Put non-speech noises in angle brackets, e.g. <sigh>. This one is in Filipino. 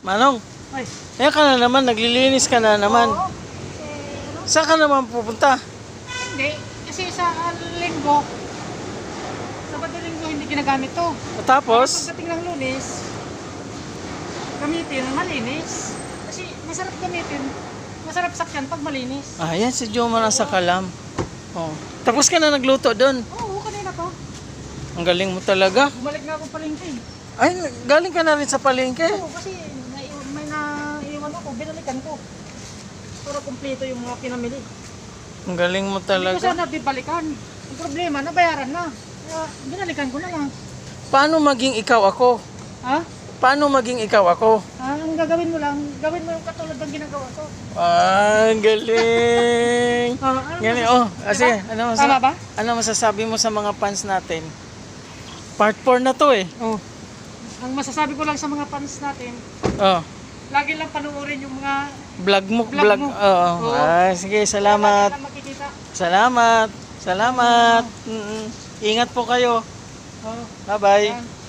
Manong, Ay, eh ka na naman, naglilinis ka na naman. oo. Eh, ano? Saan ka naman pupunta? Hindi. Kasi sa linggo, Sabado linggo hindi ginagamit to. Tapos, Pagdating ng lunes, gamitin, malinis. Kasi masarap gamitin. Masarap sakyan pag malinis. ah, yan si Joma nasa kalam. Oh. Tapos ka na nagluto doon. Oo, kanina pa. Ang galing mo talaga. Bumalik na ako palengke. Ay, galing ka na rin sa palengke. Oo, kasi ako, binalikan ko. Para kumpleto yung mga pinamili. Ang galing mo Hindi ko talaga. sana bibalikan. Ang problema, nabayaran na. Kaya binalikan ko na lang. Paano maging ikaw ako? Ha? Paano maging ikaw ako? Ah, ang gagawin mo lang, gawin mo yung katulad ng ginagawa ko. Ah, ang galing. <laughs> Ah, ano Galing, masas- oh. Ah, sige, Diba? ano, Tama ba? ano masasabi mo sa mga fans natin? Part 4 na to eh. Oh. Ang masasabi ko lang sa mga fans natin, Oh, lagi lang panuorin yung mga vlog mo, Vlog vlog. mo. Oo. Oo. Ah, sige, salamat. Salamat. Salamat. Mm-mm. Ingat po kayo. Oh. Bye-bye.